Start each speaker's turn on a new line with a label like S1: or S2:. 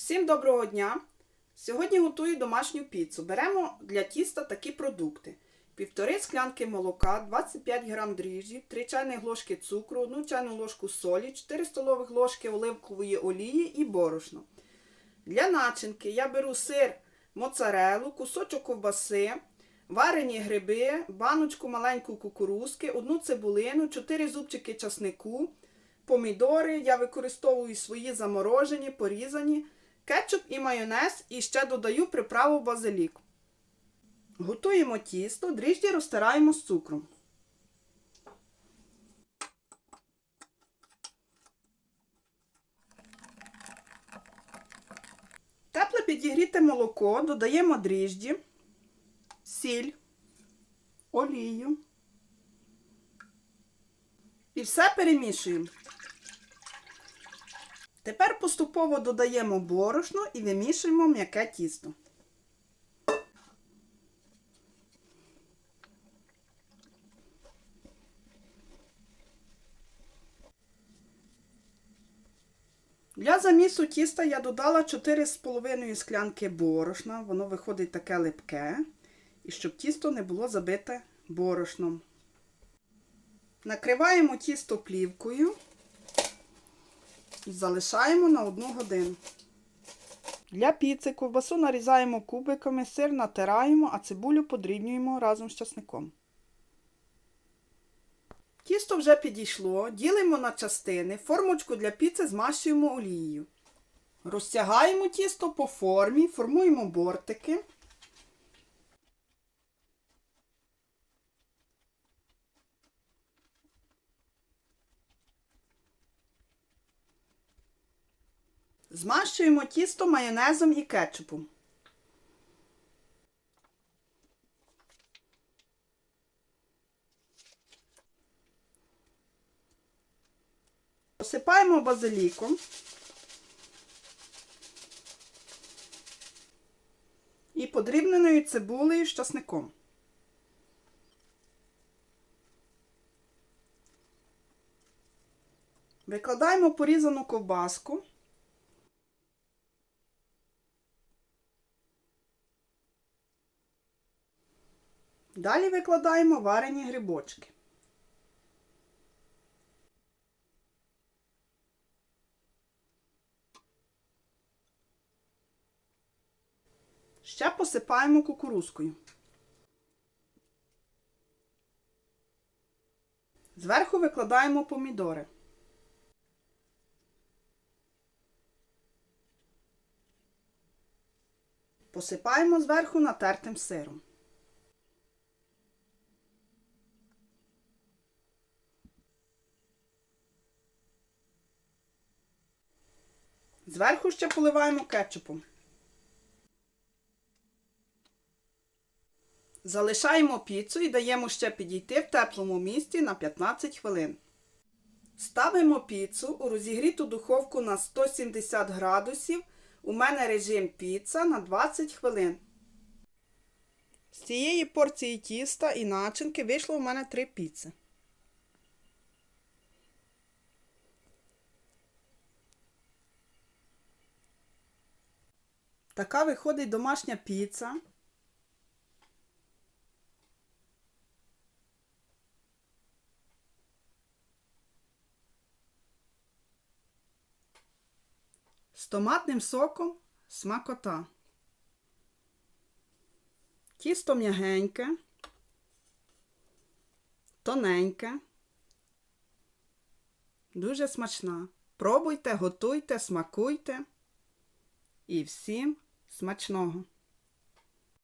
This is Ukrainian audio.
S1: Всім доброго дня! Сьогодні готую домашню піцу. Беремо для тіста такі продукти: півтори склянки молока, 25 г дріжджів, 3 чайних ложки цукру, 1 чайну ложку солі, 4 столових ложки оливкової олії і борошно. Для начинки я беру сир моцарелу, кусочок ковбаси, варені гриби, баночку маленьку кукурузки, одну цибулину, 4 зубчики часнику, помідори. Я використовую свої заморожені, порізані, кетчуп і майонез і ще додаю приправу базилік. Готуємо тісто, дріжджі розтираємо з цукром. Тепле підігріте молоко, додаємо дріжджі, сіль, олію. І все перемішуємо. Тепер поступово додаємо борошно і вимішуємо м'яке тісто. Для замісу тіста я додала 4,5 склянки борошна, воно виходить таке липке, і щоб тісто не було забите борошном. Накриваємо тісто плівкою і залишаємо на 1 годину. Для піци ковбасу нарізаємо кубиками, сир натираємо, а цибулю подрібнюємо разом з часником. Тісто вже підійшло, ділимо на частини, формочку для піци змащуємо олією. Розтягаємо тісто по формі, формуємо бортики. Змащуємо тісто майонезом і кетчупом. Посипаємо базиліком. І подрібненою цибулею з часником. Викладаємо порізану ковбаску. Далі викладаємо варені грибочки. Ще посипаємо кукурузкою. Зверху викладаємо помідори. Посипаємо зверху натертим сиром. Зверху ще поливаємо кетчупом. Залишаємо піцу і даємо ще підійти в теплому місці на 15 хвилин. Ставимо піцу у розігріту духовку на 170 градусів. У мене режим піца на 20 хвилин. З цієї порції тіста і начинки вийшло у мене 3 піци. Така виходить домашня піца. З томатним соком смакота. Тісто м'ягеньке, тоненьке, дуже смачна. Пробуйте, готуйте, смакуйте і всім смачного!